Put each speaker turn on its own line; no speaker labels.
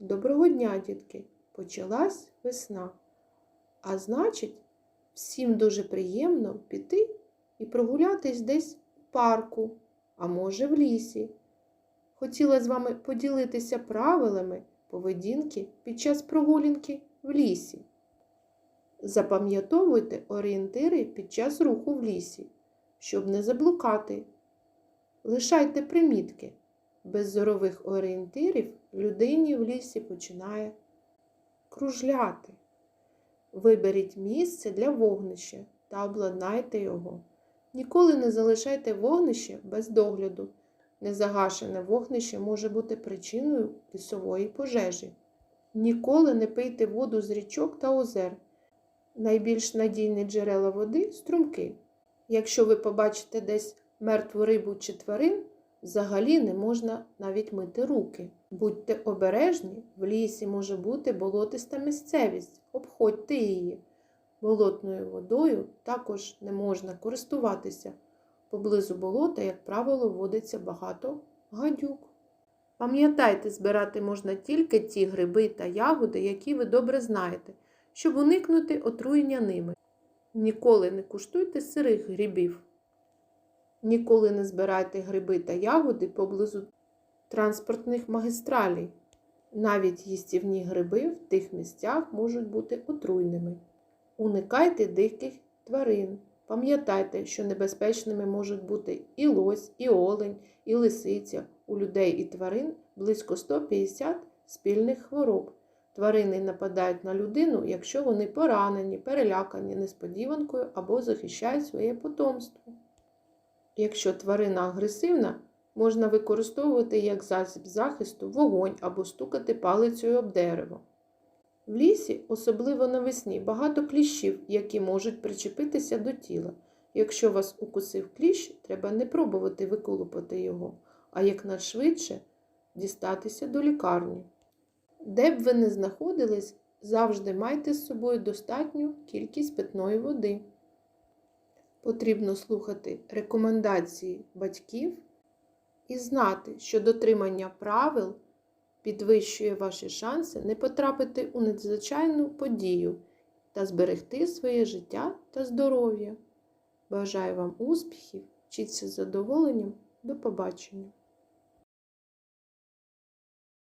Доброго дня, дітки! Почалась весна. А значить, всім дуже приємно піти і прогулятись десь в парку, а може в лісі. Хотіла з вами поділитися правилами поведінки під час прогулянки в лісі. Запам'ятовуйте орієнтири під час руху в лісі, щоб не заблукати. Лишайте примітки. Без зорових орієнтирів людині в лісі починає кружляти. Виберіть місце для вогнища та обладнайте його. Ніколи не залишайте вогнище без догляду. Незагашене вогнище може бути причиною лісової пожежі. Ніколи не пийте воду з річок та озер. Найбільш надійні джерела води струмки. Якщо ви побачите десь мертву рибу чи тварин, взагалі не можна навіть мити руки. Будьте обережні, в лісі може бути болотиста місцевість, обходьте її. Болотною водою також не можна користуватися. Поблизу болота, як правило, водиться багато гадюк. Пам'ятайте, збирати можна тільки ті гриби та ягоди, які ви добре знаєте, щоб уникнути отруєння ними. Ніколи не куштуйте сирих грибів. Ніколи не збирайте гриби та ягоди поблизу транспортних магістралей. Навіть їстівні гриби в тих місцях можуть бути отруйними. Уникайте диких тварин. Пам'ятайте, що небезпечними можуть бути і лось, і олень, і лисиця. У людей і тварин близько 150 спільних хвороб. Тварини нападають на людину, якщо вони поранені, перелякані несподіванкою або захищають своє потомство. Якщо тварина агресивна, можна використовувати як засіб захисту вогонь або стукати палицею об дерево. В лісі, особливо навесні, багато кліщів, які можуть причепитися до тіла. Якщо вас укусив кліщ, треба не пробувати виколупати його, а якнайшвидше дістатися до лікарні. Де б ви не знаходились, завжди майте з собою достатню кількість питної води. Потрібно слухати рекомендації батьків і знати, що дотримання правил підвищує ваші шанси не потрапити у надзвичайну подію та зберегти своє життя та здоров'я. Бажаю вам успіхів, вчіться з задоволенням. До побачення!